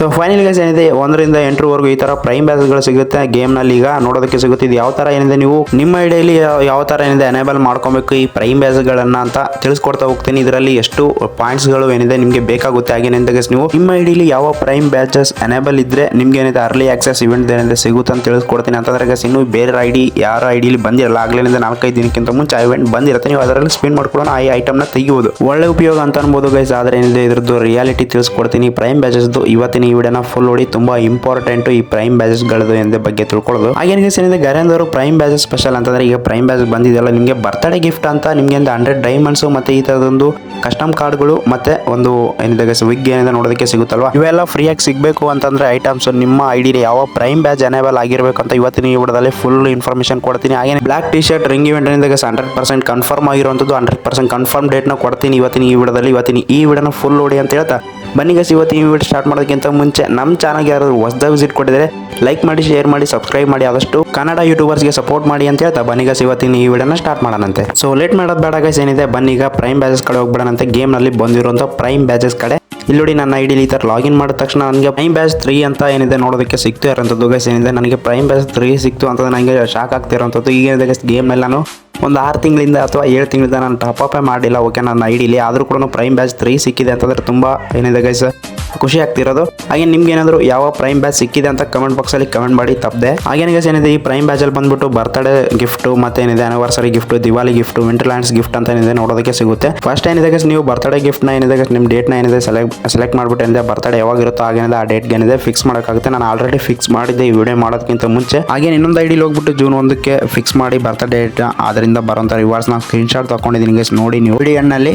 So final guys ಏನಿದೆ? ಒಂದರಿಂದ ಎಂಟರವರೆಗೂ ಈ ತರ ಪ್ರೈಮ್ ಬ್ಯಾಸ್ಗಳು ಸಿಗುತ್ತೆ. ಗೇಮ್ನಲ್ಲಿ ಈಗ ನೋಡೋದಕ್ಕೆ ಸಿಗುತ್ತೆ. ಇದು ಯಾವ ತರ ಏನಿದೆ ನೀವು? ನಿಮ್ಮ ಐಡಿಯಲ್ಲಿ ಯಾವ ತರ ಏನಿದೆ? ಎನೇಬಲ್ ಮಾಡ್ಕೊಬೇಕು ಈ ಪ್ರೈಮ್ ಬ್ಯಾಸ್ಗಳನ್ನ ಅಂತ ತಿಳಿಸ್ಕೊಡ್ತಾ ಹೋಗ್ತೀನಿ. ಇದರಲ್ಲಿ ಎಷ್ಟು ಪಾಯಿಂಟ್ಸ್ಗಳು ಏನಿದೆ ನಿಮಗೆ ಬೇಕಾಗುತ್ತೆ? ಹಾಗೇನಿದೆ ಗೈಸ್ ನೀವು. ನಿಮ್ಮ ಐಡಿಯಲ್ಲಿ ಯಾವ ಪ್ರೈಮ್ ಬ್ಯಾಚಸ್ ಎನೇಬಲ್ ಇದ್ರೆ ನಿಮ್ಗೆ ಏನಿದೆ? ಅರ್ಲಿ ಆಕ್ಸೆಸ್ ಇವೆಂಟ್ ಏನಿದೆ ಸಿಗುತ್ತೆ ಅಂತ ತಿಳಿಸ್ಕೊಡ್ತೀನಿ. ಅಂತಂದ್ರೆ ಗೈಸ್ ಇನ್ನು ಬೇರೆ ಐಡಿ ಯಾರ ಐಡಿಯಲ್ಲಿ ಬಂದಿರಲ್ಲ? ಆಗ್ಲಿಂದ ನಾಲ್ಕೈದು ದಿನಕ್ಕಿಂತ ಮುಂಚೆ ಆ ಇವೆಂಟ್ ಬಂದಿರುತ್ತೆ. ನೀವು ಅದರಲ್ಲಿ ಸ್ಪಿನ್ ಮಾಡ್ಕೊಂಡು ಆ ಐಟಮ್ನ ತೆಗಿಬೋದು. ಒಳ್ಳೆ ಉಪಯೋಗ ಅಂತ ಅನ್ಬೋದು ಗೈಸ್ ಆದ್ರೆ ಏನಿದೆ? ಇದ್ರದ್ದು ರಿಯಾಲಿಟಿ ತಿಳಿಸ್ಕೊಡ್ತೀನಿ. ಪ್ರೈಮ್ ಬ್ಯಾಚಸ್ದು ಇವತ್ತಿನ ಈ ವಿಡಿಯೋನ ಫುಲ್ ನೋಡಿ ತುಂಬಾ ಇಂಪಾರ್ಟೆಂಟ್ ಈ ಪ್ರೈಮ್ ಬ್ಯಾಜಸ್ ಗಳದು ಎಂದ ಬಗ್ಗೆ ತಿಳ್ಕೊಳ್ಳೋದು. ಹಾಗೇನಿಗೆ ಏನಿದೆ ಗರೇಂದ್ರ ಪ್ರೈಮ್ ಬ್ಯಾಚಸ್ ಸ್ಪೆಷಲ್ ಅಂತಂದ್ರೆ ಈಗ ಪ್ರೈಮ್ ಬ್ಯಾಜ್ ಬಂದಿದೆಯಲ್ಲ, ನಿಮಗೆ ಬರ್ತ್ಡೇ ಗಿಫ್ಟ್ ಅಂತ ನಿಮಗೆ ಒಂದು ಹಂಡ್ರೆಡ್ ಡೈಮಂಡ್ಸ್ ಮತ್ತೆ ಈ ತರದೊಂದು ಕಸ್ಟಮ್ ಕಾರ್ಡ್ಗಳು ಮತ್ತೆ ಒಂದು ಏನಿದೆ ವಿಗ್ ಏನಿದೆ ನೋಡೋದಕ್ಕೆ ಸಿಗುತ್ತಲ್ವಾ? ಇವೆಲ್ಲ ಫ್ರೀಯಾಗಿ ಸಿಗಬೇಕು ಅಂತಂದ್ರೆ ಐಟಮ್ಸ್ ನಿಮ್ಮ ಐಡಿ ಯಾವ ಪ್ರೈಮ್ ಬ್ಯಾಜ್ ಅನೇಬಲ್ ಆಗಿರಬೇಕು ಅಂತ ಇವತ್ತಿನ ಈ ವಿಡಿಯೋದಲ್ಲಿ ಫುಲ್ ಇನ್ಫಾರ್ಮೇಶನ್ ಕೊಡ್ತೀನಿ. ಹಾಗೆ black T shirt ring event hundred percent confirm ಆಗಿರುವಂತದ್ದು ಹಂಡ್ರೆಡ್ ಪರ್ಸೆಂಟ್ ಕನ್ಫರ್ಮ್ ಡೇಟ್ನ ಕೊಡ್ತೀನಿ ಇವತ್ತಿನ ಈ ವಿಡಿಯೋದಲ್ಲಿ. ಇವತ್ತಿನ ಈ ವಿಡಿಯೋನ ಫುಲ್ ನೋಡಿ ಅಂತ ಹೇಳ್ತಾ ಬನ್ನಿ ಗಸ್ ಇವತ್ತು ಈ ವಿಡಿಯೋ ಸ್ಟಾರ್ಟ್ ಮಾಡೋದಕ್ಕಿಂತ ಮುಂಚೆ ನಮ್ಮ ಚಾನಲ್ಗೆ ಯಾರಾದರೂ ಹೊಸದಾಗಿ ವಿಸಿಟ್ ಕೊಟ್ಟಿದ್ರೆ ಲೈಕ್ ಮಾಡಿ ಶೇರ್ ಮಾಡಿ ಸಬ್ಸ್ಕ್ರೈಬ್ ಮಾಡಿ, ಆದಷ್ಟು ಕನ್ನಡ ಯೂಟ್ಯೂಬರ್ಸ್ಗೆ ಸಪೋರ್ಟ್ ಮಾಡಿ ಅಂತ ಹೇಳ್ತಾ ಬನ್ನಿ ಗಸ್ ಇವತ್ತಿನ ಈ ವಿಡಿಯೋನ ಸ್ಟಾರ್ಟ್ ಮಾಡೋಣಂತೆ. ಸೊ ಲೇಟ್ ಮಾಡೋದು ಬೇಡ ಗೈಸ್ ಏನಿದೆ? ಬನ್ನೀಗ ಪ್ರೈಮ್ ಬ್ಯಾಜಸ್ ಕಡೆ ಹೋಗ್ಬೇಡಂತೆ ಗೇಮ್ನಲ್ಲಿ ಬಂದಿರುವಂಥ ಪ್ರೈಮ್ ಬ್ಯಾಜಸ್ ಕಡೆ. ಇಲ್ಲಿ ನೋಡಿ ನನ್ನ ಐಡಿಲಿ ಈ ಥರ ಲಾಗಿನ್ ಮಾಡಿದ ತಕ್ಷಣ ನನಗೆ ಪ್ರೈಮ್ ಬ್ಯಾಚ್ ತ್ರೀ ಅಂತ ಏನಿದೆ ನೋಡೋದಕ್ಕೆ ಸಿಕ್ತು ಇರೋಂಥದ್ದು ಗೈಸ್ ಏನಿದೆ? ನನಗೆ ಪ್ರೈಮ್ ಬ್ಯಾಚ್ ತ್ರೀ ಸಿಕ್ತು ಅಂತ ನನಗೆ ಶಾಕ್ ಆಗ್ತಿರೋಂಥದ್ದು. ಈಗ ಗೈಸ್ ಗೇಮ್ ನಾನು ಒಂದು ಆರು ತಿಂಗಳಿಂದ ಅಥವಾ ಏಳು ತಿಂಗಳಿಂದ ನಾನು ಟಾಪ್ ಅಪೇ ಮಾಡಿಲ್ಲ ಓಕೆ ನನ್ನ ಐಡಿಲಿ ಆದರೂ ಕೂಡ ಪ್ರೈಮ್ ಬ್ಯಾಚ್ ತ್ರೀ ಸಿಕ್ಕಿದೆ ಅಂತಂದ್ರೆ ತುಂಬ ಏನಿದೆ ಗೈಸ್ ಖುಷಿ ಆಗ್ತಿರೋದು. ಹಾಗೆ ನಿಮ್ಗೆ ಏನಾದರೂ ಯಾವ ಪ್ರೈಮ್ ಬ್ಯಾಚ್ ಸಿಕ್ಕಿದೆ ಅಂತ ಕಮೆಂಟ್ ಬಾಕ್ಸಲ್ಲಿ ಕಮೆಂಟ್ ಮಾಡಿ ತಪ್ಪದೆ. ಹಾಗೇನು ಗೈಸ್ ಏನಿದೆ, ಈ ಪ್ರೈಮ್ ಬ್ಯಾಚಲ್ಲಿ ಬಂದ್ಬಿಟ್ಟು ಬರ್ತ್ಡೇ ಗಿಫ್ಟು ಮತ್ತೆ ಏನಿದೆ anniversary gift Diwali gift winterlands gift ಅಂತ ಏನಿದೆ ನೋಡೋದಕ್ಕೆ ಸಿಗುತ್ತೆ. ಫಸ್ಟ್ ಏನಿದೆ ಗೈಸ್ ನೀವು ಬರ್ತ್ಡೇ ಗಿಫ್ಟ್ನ ಏನಿದೆ ಗೈಸ್ ನಿಮ್ಮ ಡೇಟ್ನ ಏನಿದೆ ಸೆಲೆಕ್ಟ್ ಸೆಲೆಕ್ಟ್ ಮಾಡ್ಬಿಟ್ಟು ಏನಿದೆ ಬರ್ತ್ಡೇ ಯಾವಾಗ ಇರುತ್ತೋ ಆ ಡೇಟ್ಗೆ ಏನಿದೆ ಫಿಕ್ಸ್ ಮಾಡೋಕ್ಕಾಗುತ್ತೆ. ನಾನು ಆಲ್ರೆಡಿ ಫಿಕ್ಸ್ ಮಾಡಿದ್ದೆ ಈ ವಿಡಿಯೋ ಮಾಡೋದಕ್ಕಿಂತ ಮುಂಚೆ. ಹಾಗೆ ಇನ್ನೊಂದು ಐಡಿಲಿ ಹೋಗ್ಬಿಟ್ಟು ಜೂನ್ ಒಂದಕ್ಕೆ ಫಿಕ್ಸ್ ಮಾಡಿ ಬರ್ತ್ಡೇ ಡೇಟ್ ಬರೋಂಥ ರಿವಾರ್ಡ್ಸ್ನ ಸ್ಕ್ರೀನ್ ಶಾಟ್ ತಗೊಂಡಿದ್ದೀನಿ ಗೈಸ್ ನೋಡಿ ನೀವು. ವಿಡಿಯೋ ಎಂಡ್ನಲ್ಲಿ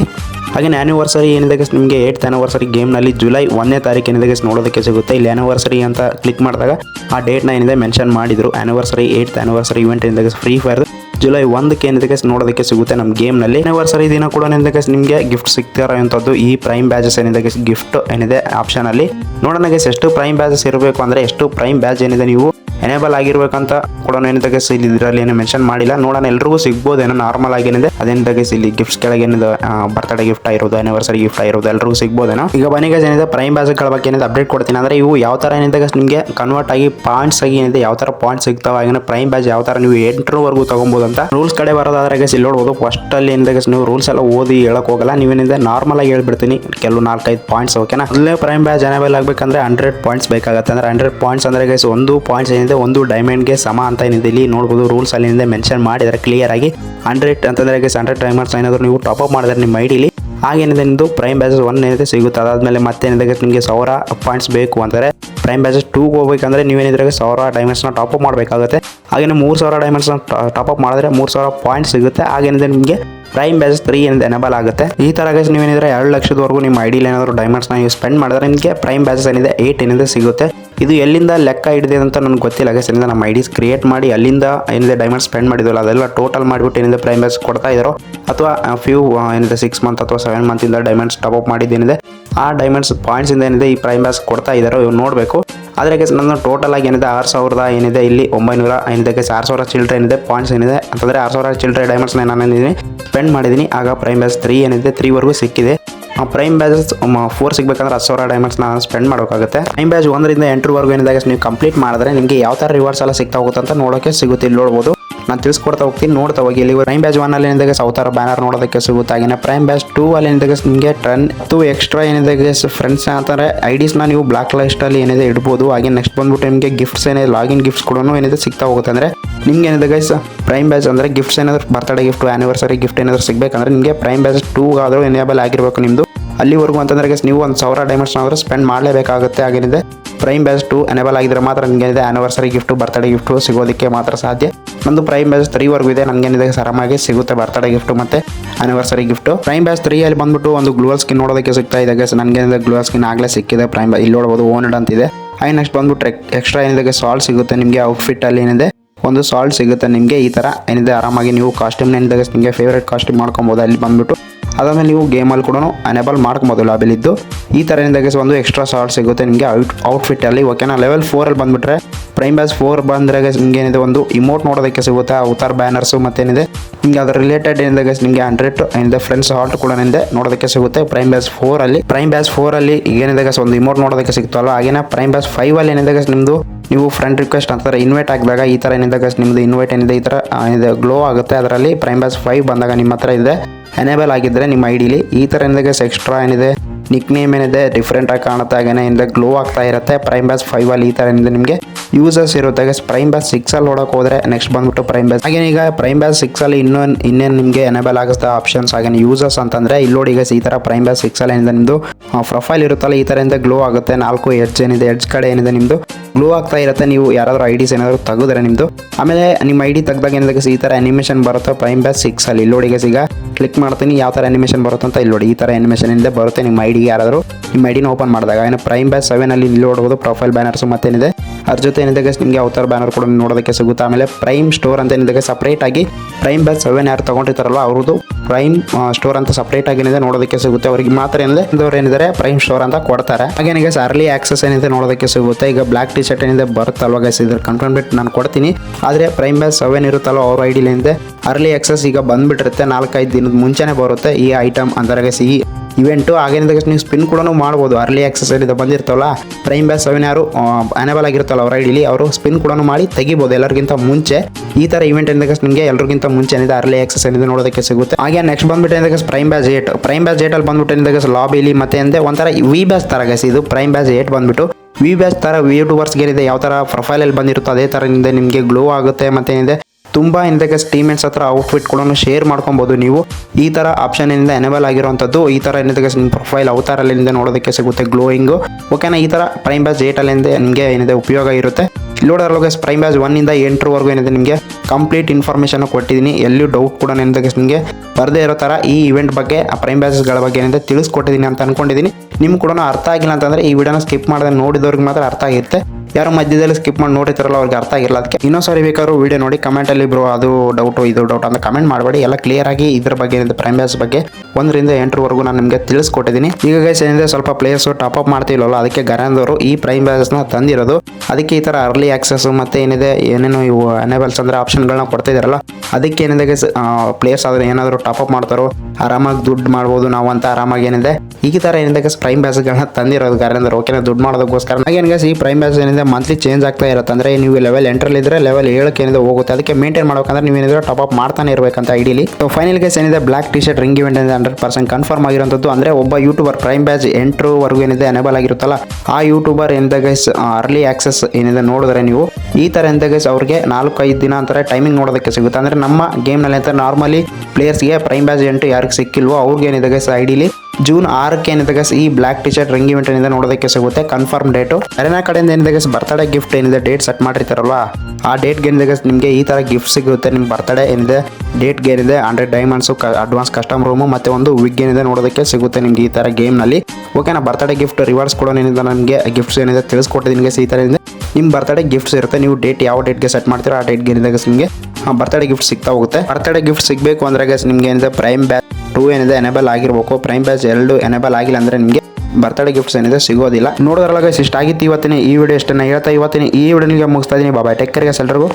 ಹಾಗೆ ಆ್ಯನಿವರ್ಸರಿ ಏನಿದೆ ಗೈಸ್ ನಿಮಗೆ ಏಯ್ಟ್ ಆ್ಯನಿವರ್ಸರಿ ಗೇಮ್ನಲ್ಲಿ ಜುಲೈ ಒಂದನೇ ತಾರೀಕು ಏನಿದೆ ಗೈಸ್ ನೋಡೋದಕ್ಕೆ ಸಿಗುತ್ತೆ. ಇಲ್ಲಿ ಆ್ಯನಿವರ್ಸರಿ ಅಂತ ಕ್ಲಿಕ್ ಮಾಡಿದಾಗ ಆ ಡೇಟ್ನ ಏನಿದೆ ಮೆನ್ಷನ್ ಮಾಡಿದ್ರು. ಆ್ಯನಿವರ್ಸರಿ ಏಯ್ಟ್ ಆ್ಯನಿವರ್ಸರಿ ಇವೆಂಟ್ ಏನಿದೆ ಗೈಸ್ ಫ್ರೀ ಫೈರ್ ಜುಲೈ ಒಂದಕ್ಕೆ ಏನಿದೆ ನೋಡೋದಕ್ಕೆ ಸಿಗುತ್ತೆ ನಮ್ಮ ಗೇಮ್ನಲ್ಲಿ ಆನಿವರ್ಸರಿ ದಿನ ಕೂಡ ಏನಿದೆ ನಿಮಗೆ ಗಿಫ್ಟ್ ಸಿಗ್ತಿರೋಂಥದ್ದು ಈ ಪ್ರೈಮ್ ಬ್ಯಾಜಸ್ ಏನಿದೆ ಗಿಫ್ಟ್ ಏನಿದೆ ಆಪ್ಷನ್ ಅಲ್ಲಿ. ನೋಡೋಣ ಗೈಸ್ ಎಷ್ಟು ಪ್ರೈಮ್ ಬ್ಯಾಜಸ್ ಇರಬೇಕು ಅಂದ್ರೆ ಎಷ್ಟು ಪ್ರೈಮ್ ಬ್ಯಾಜ್ ಏನಿದೆ ನೀವು ಎನೇಬಲ್ ಆಗಿರ್ಬೇಕಂತ ಕೂಡ ಏನಿದೆ ಗೈಸ್ ಇಲ್ಲಿ ಇದರಲ್ಲಿ ಏನು ಮೆನ್ಷನ್ ಮಾಡಿಲ್ಲ. ನೋಡೋಣ, ಎಲ್ರಿಗೂ ಸಿಗ್ಬೋದೇನೋ ನಾರ್ಮಲ್ ಆಗಿ ಏನಿದೆ. ಅದೇನಿದೆ ಗೈಸ್ ಇಲ್ಲಿ ಗಿಫ್ಟ್ಸ್ ಕೆಳಗೆ ಏನಿದೆ ಬರ್ತ್ಡೇ ಗಿಫ್ಟ್ ಆಗಿರೋದು ಆನಿವರ್ಸರಿ ಗಿಫ್ಟ್ ಆಗಿರೋದು, ಎಲ್ರಿಗೂ ಸಿಗ್ಬೋದೇನೋ ಈಗ ಬನ್ನಿ ಗೈಸ್ ಏನಿದೆ ಪ್ರೈಮ್ ಬ್ಯಾಜ್ಗಳ ಬಗ್ಗೆ ಏನಿದೆ ಅಪ್ಡೇಟ್ ಕೊಡ್ತೀನಿ. ಅಂದ್ರೆ ಇವು ಯಾವ ಥರ ಏನಿದೆ ಗೈಸ್ ನಿಮಗೆ ಕನ್ವರ್ಟ್ ಆಗಿ ಪಾಯಿಂಟ್ಸ್ ಆಗಿ ಏನಿದೆ, ಯಾವ ಥರ ಪಾಯಿಂಟ್ಸ್ ಸಿಗ್ತಾವ ಹಾಗೆ ಪ್ರೈಮ್ ಬ್ಯಾಜ್ ಯಾವ ಥರ ನೀವು ಎಂಟರವರೆಗೂ ತಗೊಬೋದು ಅಂತ. ರೂಲ್ಸ್ ಕಡೆ ಬರೋದಾದ್ರೆ ಗೈಸ್ ಇಲ್ಲಿ ನೋಡ್ಬೋದು ಫಸ್ಟ್ ಅಲ್ಲಿ ನೀವು ರೂಲ್ಸ್ ಎಲ್ಲ ಓದಿ ಹೇಳಕ್ ಹೋಗಲ್ಲ. ನೀವೇನಿಂದ ನಾರ್ಮಲ್ ಆಗಿ ಹೇಳ್ಬಿಡ್ತೀನಿ. ಕೆಲವು ನಾಲ್ಕೈದು ಪಾಯಿಂಟ್ಸ್ ಓಕೆನಾ ಅಲ್ಲೇ ಪ್ರೈಮ್ ಬ್ಯಾಚ್ ಜನಬಲ್ ಆಗಬೇಕಂದ್ರೆ ಹಂಡ್ರೆಡ್ ಪಾಯಿಂಟ್ಸ್ ಬೇಕಾಗುತ್ತೆ. ಅಂದ್ರೆ ಹಂಡ್ರೆಡ್ ಪಾಯಿಂಟ್ಸ್ ಅಂದ್ರೆ ಗೈಸ್ ಒಂದು ಪಾಯಿಂಟ್ಸ್ ಏನಿದೆ, ಒಂದು ಡೈಮಂಡ್ಗೆ ಸಮ ಅಂತ ಏನಿದೆ ಇಲ್ಲಿ ನೋಡ್ಬೋದು. ರೂಲ್ಸ್ ಅಲ್ಲಿ ಏನಿದೆ ಮೆನ್ಷನ್ ಮಾಡಿದ್ರೆ ಕ್ಲಿಯರ್ ಆಗಿ ಹಂಡ್ರೆಡ್ ಅಂತಂದ್ರೆ ಗೈಸ್ ಹಂಡ್ರೆಡ್ ಟೈಮರ್ಸ್ ಏನಾದ್ರು ನೀವು ಟಾಪ್ ಅಪ್ ಮಾಡಿದ್ರೆ ನಿಮ್ಮ ಐಡಿಲಿ ಹಾಗೇನಿದೆ ನಿಮ್ದು ಪ್ರೈಮ್ ಬ್ಯಾಚಸ್ ಒನ್ ಏನಿದೆ, ಸಿಗುತ್ತೆ. ಅದಾದ್ಮೇಲೆ ಮತ್ತೇನಿದೆ ನಿಮಗೆ ಸಾವಿರ ಪಾಯಿಂಟ್ಸ್ ಬೇಕು ಅಂದರೆ ಪ್ರೈಮ್ ಬ್ಯಾಚಸ್ ಟೂಗೆ ಹೋಗ್ಬೇಕಂದ್ರೆ ನೀವೇನಿದ್ರೆ ಸಾವಿರ ಡೈಮಂಡ್ಸ್ನ ಟಾಪ್ ಅಪ್ ಮಾಡಬೇಕಾಗುತ್ತೆ. ಹಾಗೆ ಮೂರು ಸಾವಿರ ಡೈಮಂಡ್ಸ್ನ ಅಪ್ ಮಾಡಿದ್ರೆ ಮೂರು ಸಾವಿರ ಪಾಯಿಂಟ್ ಸಿಗುತ್ತೆ. ಹಾಗೇನಿದೆ ನಿಮಗೆ ಪ್ರೈಮ್ ಬ್ಯಾಚಸ್ ತ್ರೀ ಏನಿದೆ ಎನಬಲ್ ಆಗುತ್ತೆ. ಈ ಥರ ಗೈಸ್ ನೀವೇನಿದ್ರೆ ಎರಡು ಲಕ್ಷದವರೆಗೂ ನಿಮ್ಮ ಐಡಿಯಲ್ಲಿ ಏನಾದರೂ ಡೈಮಂಡ್ಸ್ನ ನೀವು ಸ್ಪೆಂಡ್ ಮಾಡಿದ್ರೆ ನಿಮಗೆ ಪ್ರೈಮ್ ಬ್ಯಾಚಸ್ ಏನಿದೆ ಏಯ್ಟ್ ಏನಿದೆ ಸಿಗುತ್ತೆ. ಇದು ಎಲ್ಲಿಂದ ಲೆಕ್ಕ ಹಿಡಿದೆ ಅಂತ ನನಗೆ ಗೊತ್ತಿಲ್ಲ. ಏನಿದೆ ನಮ್ಮ ಐಡಿಸ್ ಕ್ರಿಯೇಟ್ ಮಾಡಿ ಅಲ್ಲಿಂದ ಏನಿದೆ ಡೈಮಂಡ್ ಸ್ಪೆಂಡ್ ಮಾಡಿದ್ವಲ್ಲ, ಅದೆಲ್ಲ ಟೋಟಲ್ ಮಾಡಿಬಿಟ್ಟು ಏನಿದೆ ಪ್ರೈಮ್ ಬ್ಯಾಚ್ ಕೊಡ್ತಾ ಇದ್ದಾರೋ, ಅಥವಾ ಫ್ಯೂ ಏನಿದೆ ಸಿಕ್ಸ್ ಮಂತ್ ಅಥವಾ ಸೆವೆನ್ ಮಂತಿಂದ ಡೈಮಂಡ್ಸ್ ಟಾಪ್ ಅಪ್ ಮಾಡಿದ್ದೇನಿದೆ ಆ ಡೈಮಂಡ್ಸ್ ಪಾಯಿಂಟ್ಸ್ ಇಂದ ಏನಿದೆ ಈ ಪ್ರೈಮ್ ಬ್ಯಾಚ್ ಕೊಡ್ತಾ ಇದ್ದಾರೋ ಇವ್ರು ನೋಡಬೇಕು. ಆದರೆ ಗೈಸ್ ನನ್ನ ಟೋಟಲ್ ಆಗಿ ಏನಿದೆ ಆರು ಸಾವಿರದ ಏನಿದೆ, ಇಲ್ಲಿ ಒಂಬೈನೂರ ಏನಿದೆ ಗೈಸ್ ಆರು ಸಾವಿರ ಚಿಲ್ಡ್ರೆ ಏನಿದೆ ಪಾಯಿಂಟ್ಸ್ ಏನಿದೆ, ಅಂತಂದರೆ ಆರು ಸಾವಿರ ಚಿಲ್ಡ್ರೆ ಡೈಮಂಡ್ಸ್ನ ನಾನು ಏನಿದ್ದೀನಿ ಸ್ಪೆಂಡ್ ಮಾಡಿದ್ದೀನಿ. ಆಗ ಪ್ರೈಮ್ ಬ್ಯಾಚ್ ತ್ರೀ ಏನಿದೆ ತ್ರೀವರೆಗೂ ಸಿಕ್ಕಿದೆ. ಆ ಪ್ರೈಮ್ ಬ್ಯಾಚಸ್ ಫೋರ್ ಸಿಗಬೇಕಂದ್ರೆ ಹತ್ತು ಸಾವಿರ ಡೈಮಂಡ್ಸ್ ನಾನು ಸ್ಪೆಂಡ್ ಮಾಡೋಕ್ಕಾಗುತ್ತೆ ಪ್ರೈಮ್ ಬ್ಯಾಚ್ ಒಂದರಿಂದ ಎಂಟ್ರವರೆಗೂ ಏನಿದಾಗ ನೀವು ಕಂಪ್ಲೀಟ್ ಮಾಡಿದ್ರೆ ನಿಮಗೆ ಯಾವ ಥರ ರಿವಾರ್ಡ್ಸ್ ಎಲ್ಲ ಸಿಗ್ತಾ ಹೋಗುತ್ತೆ ಅಂತ ನೋಡೋಕ್ಕೆ ಸಿಗುತ್ತೆ, ಇಲ್ಲಿ ನೋಡ್ಬೋದು. ನಾನು ತಿಳಿಸ್ಕೊಡ್ತಾ ಹೋಗ್ತೀನಿ, ನೋಡ್ತಾ ಹೋಗಿ. ಇಲ್ಲಿ ಪ್ರೈಮ್ ಬ್ಯಾಚ್ ಒನ್ ಅಲ್ಲಿ ಏನಿದೆ ಯಾವ ಥರ ಬ್ಯಾನರ್ ನೋಡೋದಕ್ಕೆ ಸಿಗುತ್ತಾಗಿನ ಪ್ರೈಮ್ ಬ್ಯಾಚ್ ಟೂ ಅಲ್ಲಿ ಏನಿದೆ ನಿಮಗೆ ಟೆನ್ ಟು ಎಕ್ಸ್ಟ್ರಾ ಏನಿದೆ ಫ್ರೆಂಡ್ಸ್ ಅಂತಾರೆ ಐಡಿಸ್ನ ನೀವು ಬ್ಲಾಕ್ ಲಿಸ್ಟಲ್ಲಿ ಏನಿದೆ ಇಡ್ಬೋದು. ಹಾಗೆ ನೆಕ್ಸ್ಟ್ ಬಂದ್ಬಿಟ್ಟು ನಿಮಗೆ ಗಿಫ್ಟ್ಸ್ ಏನಿದೆ ಲಾಗಿನ್ ಗಿಫ್ಟ್ಸ್ ಕೂಡ ಏನಿದೆ ಸಿಗ್ತಾ ಹೋಗುತ್ತೆ. ಅಂದರೆ ನಿಮ್ಗೆ ಏನಿದೆ ಗೈಸ್ ಪ್ರೈಮ್ ಬ್ಯಾಚ್ ಅಂದ್ರೆ ಗಿಫ್ಟ್ಸ್ ಏನಾದ್ರು ಬರ್ತ್ಡೇ ಗಿಫ್ಟ್ ಆನಿವರ್ಸರಿ ಗಿಫ್ಟ್ ಏನಾದ್ರು ಸಿಗಬೇಕಂದ್ರೆ ನಿಮಗೆ ಪ್ರೈಮ್ ಬ್ಯಾಚ್ ಟೂ ಆದರೂ ಎನೇಬಲ್ ಆಗಿರಬೇಕು ನಿಮ್ಮದು ಅಲ್ಲಿವರೆಗೂ ಅಂತಂದ್ರೆ ಗೈಸ್ ನೀವು ಒಂದು ಸಾವಿರ ಡೈಮಂಡ್ಸ್ನಾದರೂ ಸ್ಪೆಂಡ್ ಮಾಡಲೇಬೇಕಾಗುತ್ತೆ. ಹಾಗೇನಿದೆ ಪ್ರೈಮ್ ಬ್ಯಾಸ್ ಟು ಎನೇಬಲ್ ಆಗಿದ್ರೆ ಮಾತ್ರ ನನಗೇನಿದೆ ಆನಿವರ್ಸರಿ ಗಿಫ್ಟು ಬರ್ತ್ಡೇ ಗಿಫ್ಟು ಸಿಗೋದಕ್ಕೆ ಮಾತ್ರ ಸಾಧ್ಯ. ನಂದು ಪ್ರೈಮ್ ಬ್ಯಾಚ್ ತ್ರೀವರೆಗೂ ಇದೆ ನನಗೇನಿದೆ ಸರಮಾಗಿ ಸಿಗುತ್ತೆ ಬರ್ತ್ಡೇ ಗಿಫ್ಟು ಮತ್ತು anniversary gift prime base three ಅಲ್ಲಿ ಬಂದ್ಬಿಟ್ಟು ಒಂದು ಗ್ಲೋವಲ್ ಸ್ಕಿನ್ ನೋಡೋದಕ್ಕೆ ಸಿಗ್ತಾ ಇದೆ ಗೈಸ್ ನನಗೇನಿದೆ ಗ್ಲೋವಲ್ ಸ್ಕಿನ್ ಆಗಲೇ ಸಿಕ್ಕಿದೆ ಪ್ರೈಮ್ ಇಲ್ಲಿ ನೋಡ್ಬೋದು ಓನಡ್ ಅಂತಿದೆ ಐ ನೆಕ್ಸ್ಟ್ ಬಂದ್ಬಿಟ್ಟು ಎಕ್ಸ್ಟ್ರಾ ಏನಿದೆ ಸಾಲ್ಟ್ ಸಿಗುತ್ತೆ ನಿಮಗೆ ಔಟ್ಫಿಟ್ ಅಲ್ಲಿ ಏನಿದೆ, ಒಂದು ಸಾಲ್ಟ್ ಸಿಗುತ್ತೆ ನಿಮಗೆ, ಈ ಥರ ಏನಿದೆ, ಆರಾಮಾಗಿ ನೀವು ಕಾಸ್ಟ್ಯೂಮ್ ಏನಿದೆ ನಿಮಗೆ ಫೇವ್ರೇಟ್ ಕಾಸ್ಟ್ಯೂಮ್ ಮಾಡ್ಕೊಬೋದು. ಅಲ್ಲಿ ಬಂದ್ಬಿಟ್ಟು ಅದಾದ್ಮೇಲೆ ನೀವು ಗೇಮಲ್ಲಿ ಕೂಡ ಅನೇಬಲ್ ಮಾಡ್ಕೊಬೋದು ಲಾಬಿಲಿದ್ದು ಈ ಥರ ಏನಿದೆ guys ಒಂದು ಎಕ್ಸ್ಟ್ರಾ ಶಾರ್ಟ್ ಸಿಗುತ್ತೆ ನಿಮಗೆ ಔಟ್ ಔಟ್ಫಿಟ್ಟಲ್ಲಿ ಓಕೆನಾ ಲೆವೆಲ್ ಫೋರಲ್ಲಿ ಬಂದುಬಿಟ್ರೆ ಪ್ರೈಮ್ ಬ್ಯಾಸ್ ಫೋರ್ ಬಂದರೆ ನಿಮಗೆ ಏನಿದೆ, ಒಂದು ಇಮೋಟ್ ನೋಡೋದಕ್ಕೆ ಸಿಗುತ್ತೆ ಅವತಾರ್ ಬ್ಯಾನರ್ಸು ಮತ್ತೇನಿದೆ. ನಿಮಗೆ ಅದರ ರಿಲೇಟೆಡ್ ಏನಿದೆ ನಿಮಗೆ ಹಂಡ್ರೆಡ್ ಏನಿದೆ ಫ್ರೆಂಡ್ಸ್ ಹಾಲ್ಟ್ ಕೂಡ ನೋಡೋದಕ್ಕೆ ಸಿಗುತ್ತೆ. ಪ್ರೈಮ್ ಬ್ಯಾಸ್ ಫೋರಲ್ಲಿ ಪ್ರೈಮ್ ಬ್ಯಾಸ್ ಫೋರಲ್ಲಿ ಏನಿದೆ ಒಂದು ಇಮೋಟ್ ನೋಡೋದಕ್ಕೆ ಸಿಗುತ್ತಲ್ಲ ಹಾಗೇನ ಪ್ರೈಮ್ ಬ್ಯಾಸ್ ಫೈವಲ್ಲಿ ಏನಿದೆ ನಿಮ್ಮದು ನೀವು ಫ್ರೆಂಡ್ ರಿಕ್ವೆಸ್ಟ್ ಅಂತಾರೆ ಇನ್ವೈಟ್ ಹಾಕಿದಾಗ ಈ ಥರ ಏನಿದೆ ನಿಮ್ಮದು ಇನ್ವೈಟ್ ಏನಿದೆ, ಈ ಥರ ಏನಿದೆ ಗ್ಲೋ ಆಗುತ್ತೆ. ಅದರಲ್ಲಿ ಪ್ರೈಮ್ ಬ್ಯಾಸ್ ಫೈವ್ ಬಂದಾಗ ನಿಮ್ಮ ಹತ್ರ ಇದೆ. ಎನೇಬಲ್ ಆಗಿದ್ದರೆ ನಿಮ್ಮ ಐಡಿಲಿ? ಈ ಥರ ಏನಿದೆ? ಎಕ್ಸ್ಟ್ರಾ ಏನಿದೆ? ನಿಕ್ ನೇಮ್ ಏನಿದೆ? ಡಿಫ್ರೆಂಟ್ ಆಗಿ ಕಾಣುತ್ತೆ ಹಾಗೆ ಏನಿದೆ? ಗ್ಲೋ ಆಗ್ತಾ ಇರುತ್ತೆ. ಪ್ರೈಮ್ ಬ್ಯಾಸ್ ಫೈವ್ ಅಲ್ಲಿ ಈ ಥರ ಏನಿದೆ ನಿಮಗೆ? ಯೂಸಸ್ ಇರುತ್ತೆ. ಪ್ರೈಮ್ ಬ್ಯಾಸ್ ಸಿಕ್ಸ್ ಅಲ್ಲಿ ನೋಡೋಕೆ ಹೋದ್ರೆ ನೆಕ್ಸ್ಟ್ ಬಂದ್ಬಿಟ್ಟು ಪ್ರೈಮ್ ಬ್ಯಾಸ್ ಹಾಗೆ ಈಗ ಪ್ರೈಮ್ ಬ್ಯಾಸ್ ಸಿಕ್ಸ್ ಅಲ್ಲಿ ಇನ್ನೊಂದು ಇನ್ನೇನು ನಿಮಗೆ ಎನೇಬಲ್ ಆಗುತ್ತೆ ಆಪ್ಷನ್ಸ್ ಹಾಗೇನೆ ಯೂಸಸ್ ಅಂತಂದ್ರೆ ಇಲ್ಲಿ ನೋಡಿ ಈಗ ಈ ಥರ ಪ್ರೈಮ್ ಬ್ಯಾಸ್ ಸಿಕ್ಸ್ ಅಲ್ಲಿ ಏನಿದೆ ನಿಮ್ಮದು ಪ್ರೊಫೈಲ್ ಇರುತ್ತಲ್ಲ, ಈ ಥರ ಏನಿದೆ? ಗ್ಲೋ ಆಗುತ್ತೆ. ನಾಲ್ಕು ಎಡ್ಜ್ ಏನಿದೆ? ಎಡ್ಜ್ ಕಡೆ ಏನಿದೆ ನಿಮ್ಮದು ಗ್ಲೋ ಆಗ್ತಾ ಇರುತ್ತೆ. ನೀವು ಯಾರಾದರೂ ಐ ಡಿಸ್ ಏನಾದರೂ ತೆಗೆದ್ರೆ ನಿಮ್ಮದು ಆಮೇಲೆ ನಿಮ್ಮ ಐ ಡಿ ತೆಗ್ದಾಗ ಏನಿದೆ? ಈ ಥರ ಅನಿಮೇಷನ್ ಬರುತ್ತೆ ಪ್ರೈಮ್ ಬ್ಯಾಸ್ ಸಿಕ್ಸ್ ಅಲ್ಲಿ. ಇಲ್ಲಿ guys ಈಗ ಕ್ಲಿಕ್ ಮಾಡ್ತೀನಿ, ಯಾವ ಥರ ಅನಿಮೇಷನ್ ಬರುತ್ತೆ ಅಂತ ಇಲ್ಲಿ ನೋಡಿ. ಈ ಥರ ಅನಿಮೇಷನ್ ಇಂದ ಬರುತ್ತೆ. ನಿಮ್ಮ ಐ ಯಾರಾದರೂ ನಿಮ್ಮ ಐ ಡಿನ ಓಪನ್ ಮಾಡಿದಾಗ, ಏನು ಪ್ರೈಮ್ ಬ್ಯಾಸ್ ಸೆವೆನ್ ಅಲ್ಲಿ ಇಲ್ಲಿ ನೋಡ್ಬೋದು ಪ್ರೊಫೈಲ್ ಬ್ಯಾನರ್ಸ್ ಮತ್ತೇನಿದೆ. ಅದ್ರ ಜೊತೆ ಏನಿದೆ ಗಸ್ ನಿಮಗೆ ಅವತಾರ ಬ್ಯಾನರ್ ಕೂಡ ನೋಡೋದಕ್ಕೆ ಸಿಗುತ್ತೆ. ಆಮೇಲೆ ಪ್ರೈಮ್ ಸ್ಟೋರ್ ಅಂತ ಏನಿದೆ ಸಪ್ರೇಟ್ ಆಗಿ ಪ್ರೈಮ್ ಬ್ಯಾಸ್ ಸೆವೆನ್ ಯಾರು ತಗೊಂಡಿರ್ತಾರಲ್ಲ ಅವ್ರದ್ದು ಪ್ರೈಮ್ ಸ್ಟೋರ್ ಅಂತ ಸಪ್ರೇಟ್ ಆಗಿ ಏನಿದೆ ನೋಡೋದಕ್ಕೆ ಸಿಗುತ್ತೆ. ಅವರಿಗೆ ಮಾತ್ರ ಏನಿದೆ ಇಂದವ್ರು ಏನಿದ್ದಾರೆ ಪ್ರೈಮ್ ಸ್ಟೋರ್ ಅಂತ ಕೊಡ್ತಾರೆ. ಹಾಗೇನೆ ಗೈಸ್ ಅರ್ಲಿ ಆಕ್ಸೆಸ್ ಏನಿದೆ ನೋಡೋದಕ್ಕೆ ಸಿಗುತ್ತೆ. ಈಗ ಬ್ಲಾಕ್ ಟಿ ಶರ್ಟ್ ಏನಿದೆ ಬರುತ್ತಲ್ವ ಗೈಸ್ ಇದ್ರ ಕನ್ಫರ್ಮ್ ಬಿಟ್ಟು ನಾನು ಕೊಡ್ತೀನಿ. ಆದರೆ ಪ್ರೈಮ್ ಬ್ಯಾಸ್ ಸೆವೆನ್ ಇರುತ್ತಲ್ವ, ಅವ್ರ ಐಡಿಲಿಂದ ಅರ್ಲಿ ಆಕ್ಸೆಸ್ ಈಗ ಬಂದ್ಬಿಟ್ಟಿರುತ್ತೆ, ನಾಲ್ಕೈದು ದಿನದ ಮುಂಚೆನೇ ಬರುತ್ತೆ ಈ ಐಟಮ್ ಅಂದರೆ ಸಿಹಿ. ಇವೆಂಟು ಹಾಗೇನಿದೆ ನೀವು ಸ್ಪಿನ್ ಕೂಡ ಮಾಡ್ಬೋದು. ಅರ್ಲಿ ಆಕ್ಸೆಸ್ ಏನಿದೆ ಬಂದಿರ್ತಾವಲ್ಲ ಪ್ರೈಮ್ ಬ್ಯಾಸ್ ಸೆವೆನ್ ಯಾರು ಅನೇಬಲ್ ಆಗಿರುತ್ತಲ್ಲ ಅವ್ರ ಐಡಿಲಿ ಅವರು ಸ್ಪಿನ್ ಕೂಡ ಮಾಡಿ ತೆಗಿಬೋದು ಎಲ್ಲರಿಗಿಂತ ಮುಂಚೆ. ಈ ಥರ ಇವೆಂಟ್ ಏನಿದೆ guys ನಿಮಗೆ ಎಲ್ಲರಿಗಿಂತ ಮುಂಚೆ ಏನಿದೆ ಅರ್ಲಿ ಆಕ್ಸೆಸ್ ಏನಿದೆ ನೋಡೋದಕ್ಕೆ ಸಿಗುತ್ತೆ. ಹಾಗೆ ನೆಕ್ಸ್ಟ್ ಬಂದ್ಬಿಟ್ಟು ಏನಿದೆ prime badge eight prime badge ಏಟಲ್ಲಿ ಬಂದ್ಬಿಟ್ಟು ಏನಿದೆ, guys ಲಾಬಿಲಿ ಮತ್ತೆ ಅಂದ್ರೆ ಒಂಥರ ವಿ ಬ್ಯಾಸ್ ಥರ ಗೈಸ್ ಇದು ಪ್ರೈಮ್ ಬ್ಯಾಸ್ ಏಟ್ ಬಂದ್ಬಿಟ್ಟು. ವಿ ಬ್ಯಾಸ್ ಥರ ಯೂಟ್ಯೂಬರ್ಸ್ಗೆ ಏನಿದೆ, ಯಾವ ಥರ ಪ್ರೊಫೈಲಲ್ಲಿ ಬಂದಿರುತ್ತೋ, ಅದೇ ಥರ ನಿಮಗೆ ಗ್ಲೋ ಆಗುತ್ತೆ ಮತ್ತೆ ಏನಿದೆ. ತುಂಬ ಏನಿದೆ ಟೀಮೇಟ್ಸ್ ಹತ್ರ ಔಟ್ಫಿಟ್ ಕೂಡ ಶೇರ್ ಮಾಡ್ಕೊಬೋದು ನೀವು. ಈ ಥರ ಆಪ್ಷನ್ ಏನಿದೆ ಎನೇಬಲ್ ಆಗಿರುವಂಥದ್ದು, ಈ ಥರ ಏನಿದೆ ನಿಮ್ಮ ಪ್ರೊಫೈಲ್ ಅವತಾರಲ್ಲಿಂದ ನೋಡೋದಕ್ಕೆ ಸಿಗುತ್ತೆ ಗ್ಲೋಯಿಂಗು ಓಕೆನಾ ಈ ಥರ ಪ್ರೈಮ್ ಬ್ಯಾಸ್ ಏಟಲ್ಲಿಂದ ನಿಮಗೆ ಏನಿದೆ ಉಪಯೋಗ ಇರುತ್ತೆ. ಗೈಸ್ ಪ್ರೈಮ್ ಬ್ಯಾಸ್ ಒನ್ನಿಂದ ಎಂಟರವರೆಗೂ ಏನಿದೆ ನಿಮಗೆ ಕಂಪ್ಲೀಟ್ ಇನ್ಫಾರ್ಮೇಷನ್ ಕೊಟ್ಟಿದ್ದೀನಿ. ಎಲ್ಲೂ ಡೌಟ್ ಕೂಡ ಏನಿದೆ ನಿಮಗೆ ಬರದೇ ಇರೋ ಥರ ಈ ಇವೆಂಟ್ ಬಗ್ಗೆ, ಆ ಪ್ರೈಮ್ ಬ್ಯಾಸಸ್ಗಳ ಬಗ್ಗೆ ಏನಿದೆ ತಿಳಿಸ್ಕೊಟ್ಟಿದ್ದೀನಿ ಅಂತ ಅನ್ಕೊಂಡಿದ್ದೀನಿ. ನಿಮ್ಗೆ ಕೂಡ ಅರ್ಥ ಆಗಿಲ್ಲ ಅಂತಂದರೆ ಈ ವಿಡಿಯೋನ ಸ್ಕಿಪ್ ಮಾಡಿದ್ರೆ ನೋಡಿದವ್ರಿಗೆ ಮಾತ್ರ ಅರ್ಥ ಆಗಿರುತ್ತೆ. ಯಾರು ಮಧ್ಯದಲ್ಲಿ ಸ್ಕಿಪ್ ಮಾಡಿ ನೋಡಿರ್ತಾರಲ್ಲ ಅವ್ರಿಗೆ ಅರ್ಥ ಆಗಿಲ್ಲ ಅದಕ್ಕೆ. ಇನ್ನೊಂದು ಸಾರಿ ಬೇಕಾದ್ರೂ ವಿಡಿಯೋ ನೋಡಿ ಕಮೆಂಟಲ್ಲಿ ಬ್ರೋ ಅದು ಡೌಟು ಇದು ಡೌಟ್ ಅಂತ ಕಮೆಂಟ್ ಮಾಡಬೇಡಿ. ಎಲ್ಲ ಕ್ಲಿಯರ್ ಆಗಿ ಇದ್ರ ಬಗ್ಗೆ ಏನಿದೆ ಪ್ರೈಮ್ ಬ್ಯಾಸ್ ಬಗ್ಗೆ ಒಂದರಿಂದ ಎಂಟರವರೆಗೂ ನಾನು ನಿಮಗೆ ತಿಳಿಸ್ಕೊಟ್ಟಿದ್ದೀನಿ ಈಗ ಗೈಸ್ ಏನಿದೆ, ಸ್ವಲ್ಪ ಪ್ಲೇಯರ್ಸು ಟಾಪ್ ಅಪ್ ಮಾಡ್ತಿಲ್ಲವಲ್ಲ ಅದಕ್ಕೆ ಗರಂದವರು ಈ ಪ್ರೈಮ್ ಬ್ಯಾಸ್ನ ತಂದಿರೋದು. ಅದಕ್ಕೆ ಈ ಥರ ಅರ್ಲಿ ಆಕ್ಸಸ್ ಮತ್ತೆ ಏನಿದೆ, ಏನೇನು ಇವು ಅನೇಬಲ್ಸ್ ಅಂದರೆ ಆಪ್ಷನ್ಗಳನ್ನ ಕೊಡ್ತಿದಾರಲ್ಲ, ಅದಕ್ಕೆ ಏನಿದೆ ಗೈಸ್ ಪ್ಲೇಯರ್ಸ್ ಆದರೆ ಏನಾದರೂ ಟಾಪ್ ಅಪ್ ಮಾಡ್ತಾರೋ, ಆರಾಮಾಗಿ ದುಡ್ಡು ಮಾಡ್ಬೋದು ನಾವು ಅಂತ ಆರಾಮಾಗಿ ಏನಿದೆ. ಈ ಥರ ಏನಿದೆ ಗೈಸ್ ಪ್ರೈಮ್ ಬ್ಯಾಸ್ಗಳನ್ನ ತಂದಿರೋದು ಗರಂದರು ಓಕೆನಾ ದುಡ್ಡು ಮಾಡೋದಕ್ಕೋಸ್ಕರ. ಹಾಗೇನು ಗೈಸ್ ಈ ಪ್ರೈಮ್ ಬ್ಯಾಸ್ ಏನಿದೆ ಮಂತ್ಲಿ ಚೇಂಜ್ ಆಗ್ತಾ ಇರುತ್ತೆ. ಅಂದರೆ ನೀವು ಲೆವೆಲ್ ಎಂಟ್ರಲ್ಲಿ ಇದ್ರೆ ಲೆವೆಲ್ ಏಳಕ್ಕೆ ಏನಿದೆ ಹೋಗುತ್ತೆ. ಅದಕ್ಕೆ ಮೇಂಟೈನ್ ಮಾಡಬೇಕಂದ್ರೆ ನೀವು ಏನಿದ್ರೆ ಟಾಪ್ ಅಪ್ ಮಾಡ್ತಾನೆ ಇರಬೇಕಂತ ಐಡಿಲಿ ಸೊ ಫೈನಲ್ ಗೈಸ್ ಏನಿದೆ black T shirt ring event ಏನಿದೆ ಹಂಡ್ರೆಡ್ ಪರ್ಸೆಂಟ್ ಕನ್ಫರ್ಮ್ ಆಗಿರುವಂಥದ್ದು ಅಂದರೆ ಒಬ್ಬ ಯೂಟ್ಯೂಬರ್ ಪ್ರೈಮ್ ಬ್ಯಾಚ್ ಎಂಟ್ರವರೆಗೂ ಏನಿದೆ ಅನೇಬಲ್ ಆಗಿರುತ್ತಲ್ಲ. ಆ ಯೂಟ್ಯೂಬರ್ ಏನಿದೆ ಗೈಸ್ ಅರ್ಲಿ ಆಕ್ಸೆಸ್ ಏನಿದೆ ನೋಡಿದ್ರೆ ನೀವು, ಈ ಥರ ಏನಿದೆ ಗೈಸ್ ಅವ್ರಿಗೆ ನಾಲ್ಕು ಐದು ದಿನ ಅಂತಾರೆ ಟೈಮಿಂಗ್ ನೋಡೋದಕ್ಕೆ ಸಿಗುತ್ತೆ. ಅಂದರೆ ನಮ್ಮ ಗೇಮ್ನಲ್ಲಿ ಅಂತ ನಾರ್ಮಲಿ ಪ್ಲೇಯರ್ಸ್ಗೆ ಪ್ರೈಮ್ ಬ್ಯಾಚ್ ಎಂಟು ಯಾರಿಗೆ ಸಿಕ್ಕಿಲ್ವೋ ಅವ್ರಿಗೆ ಏನಿದೆ ಗೈಸ್ ಐಡಿಲಿ ಜೂನ್ ಆರಕ್ಕೆ ಏನಿದೆ ಗಸ್ ಈ black T shirt ring event ಏನಿದೆ ನೋಡೋದಕ್ಕೆ ಸಿಗುತ್ತೆ. ಕನ್ಫರ್ಮ್ ಡೇಟು ಅರೆನಾ ಕಡೆಯಿಂದ ಏನಿದೆ ಗಸ್ ಬರ್ತಡೇ ಗಿಫ್ಟ್ ಏನಿದೆ? ಡೇಟ್ ಸೆಟ್ ಮಾಡಿರ್ತಾರಲ್ವಾ? ಆ ಡೇಟ್ಗೆ ಏನಿದೆ ಗಸ್ ನಿಮಗೆ ಈ ಥರ ಗಿಫ್ಟ್ ಸಿಗುತ್ತೆ. ನಿಮ್ಮ ಬರ್ತಡೇ ಏನಿದೆ? ಡೇಟ್ಗೆ ಏನಿದೆ? Hundred diamonds advance custom room ಮತ್ತು ಒಂದು ವಿಗ್ ಏನಿದೆ ನೋಡೋದಕ್ಕೆ ಸಿಗುತ್ತೆ ನಿಮಗೆ ಈ ಥರ ಗೇಮ್ನಲ್ಲಿ ಓಕೆನಾ ಬರ್ತಡೇ ಗಿಫ್ಟ್ ರಿವಾರ್ಡ್ಸ್ ಕೂಡ ಏನಿದೆ? ನನಗೆ ಗಿಫ್ಟ್ಸ್ ಏನಿದೆ? ತಿಳಿಸ್ಕೊಟ್ಟಿದ್ದೀನಿ ಈ ತರ ಏನಿದೆ. ನಿಮ್ಮ ಬರ್ತಡೇ ಗಿಫ್ಟ್ಸ್ ಇರುತ್ತೆ, ನೀವು ಡೇಟ್ ಯಾವ ಡೇಟ್ಗೆ ಸೆಟ್ ಮಾಡ್ತೀರೋ ಆ ಡೇಟ್ಗೆ ಏನಿದೆ ನಿಮಗೆ? ಬರ್ತಡೇ ಗಿಫ್ಟ್ ಸಿಗ್ತಾ ಹೋಗುತ್ತೆ. ಬರ್ತಡೇ ಗಿಫ್ಟ್ ಸಿಗಬೇಕು ಅಂದರೆ ಗೈಸ್ ನಿಮಗೆ ಏನಿದೆ ಪ್ರೈಮ್ ಬ್ಯಾಚ್ ಟೂ ಏನಿದೆ ಎನೇಬಲ್ ಆಗಿರಬೇಕು. ಪ್ರೈಮ್ ಬ್ಯಾಚ್ ಎರಡು ಎನೇಬಲ್ ಆಗಿಲ್ಲ ಅಂದರೆ ನಿಮಗೆ ಬರ್ತಡೇ ಗಿಫ್ಟ್ಸ್ ಏನಿದೆ ಸಿಗೋದಿಲ್ಲ. ನೋಡೋದ್ರಲ್ಲ ಗೈಸ್ ಇಷ್ಟ ಆಗಿತ್ತು ಇವತ್ತಿನ ಈ ವಿಡಿಯೋ ಇಷ್ಟನ್ನ ಹೇಳ್ತಾ ಇವತ್ತಿನ ಈ ವಿಡಿಯೋ ನಿಮಗೆ ಮುಗಿಸ್ತಾ ಇದ್ದೀನಿ. ಬಾಬಾ ಟೆಕ್ಕರ್ಗೆ ಎಲ್ರಿಗೂ.